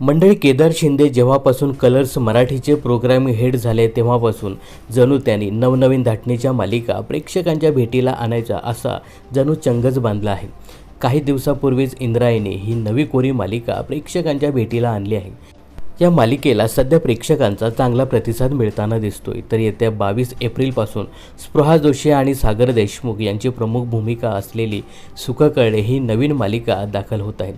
मंडळी केदार शिंदे जेव्हापासून कलर्स मराठीचे प्रोग्रामिंग हेड झाले तेव्हापासून जणू त्यांनी नवनवीन धाटणीच्या मालिका प्रेक्षकांच्या भेटीला आणायचा असा जणू चंगच बांधला आहे. काही दिवसापूर्वीच इंद्रायणी ही नवी कोरी मालिका प्रेक्षकांच्या भेटीला आणली आहे. या मालिकेला सध्या प्रेक्षकांचा चांगला प्रतिसाद मिळताना दिसतोय. तर येत्या बावीस एप्रिलपासून स्पृहा जोशी आणि सागर देशमुख यांची प्रमुख भूमिका असलेली सुखकळणे ही नवीन मालिका दाखल होत आहे.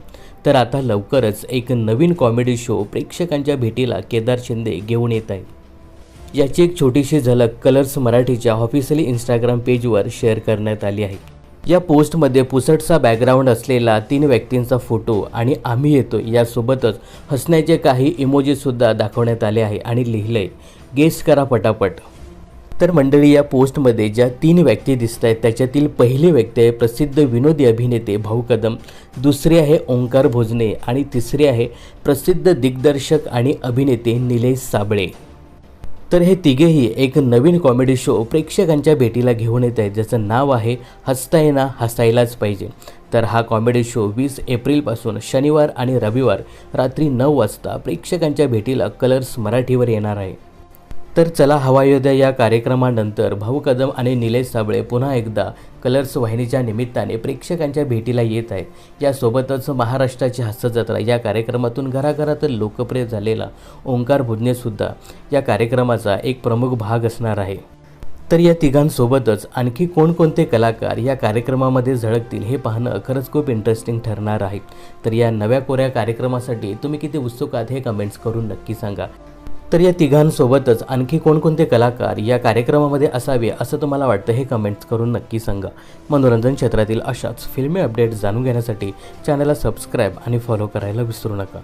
तर आता लवकरच एक नवीन कॉमेडी शो प्रेक्षकांच्या भेटीला केदार शिंदे घेऊन येत आहे. याची एक छोटीशी झलक कलर्स मराठीच्या ऑफिशियली इंस्टाग्राम पेजवर शेअर करण्यात आली आहे. या पोस्टमध्ये पुसटचा बॅकग्राऊंड असलेला तीन व्यक्तींचा फोटो आणि आम्ही येतो यासोबतच हसण्याचे काही इमोजीसुद्धा दाखवण्यात आले आहे आणि लिहिलंय गेस करा पटापट. तर मंडळी या पोस्टमध्ये ज्या तीन व्यक्ती दिसत आहेत त्याच्यातील पहिली व्यक्ती आहे प्रसिद्ध विनोदी अभिनेते भाऊ कदम दुसरी आहे ओंकार भोजने आणि तिसरी आहे प्रसिद्ध दिग्दर्शक आणि अभिनेते निलेश साबळे. तर हे तिघेही एक नवीन कॉमेडी शो प्रेक्षकांच्या भेटीला घेऊन येत आहेत ज्याचं नाव आहे हसता येना हसायलाच पाहिजे. तर हा कॉमेडी शो वीस एप्रिलपासून शनिवार आणि रविवार रात्री नऊ वाजता प्रेक्षकांच्या भेटीला कलर्स मराठीवर येणार आहे. तर चला हवा या कार्यक्रमानंतर भाऊ कदम आणि निलेश साबळे पुन्हा एकदा कलर्स वाहिनीच्या निमित्ताने प्रेक्षकांच्या भेटीला येत आहेत. यासोबतच महाराष्ट्राची हास्यजत्रा या कार्यक्रमातून घराघरात लोकप्रिय झालेला ओंकार भुजनेसुद्धा या कार्यक्रमाचा एक प्रमुख भाग असणार आहे. तर या तिघांसोबतच आणखी कोणकोणते कलाकार या कार्यक्रमामध्ये झळकतील हे पाहणं खरंच खूप इंटरेस्टिंग ठरणार आहे. तर या नव्या कोऱ्या कार्यक्रमासाठी तुम्ही किती उत्सुक आहात हे कमेंट्स करून नक्की सांगा. तर या तिघांसोबतच आणखी कोणकोणते कलाकार या कार्यक्रमामध्ये असावे असं तुम्हाला वाटतं हे कमेंट्स करून नक्की सांगा. मनोरंजन क्षेत्रातील अशाच फिल्मी अपडेट्स जाणून घेण्यासाठी चॅनलला सबस्क्राईब आणि फॉलो करायला विसरू नका.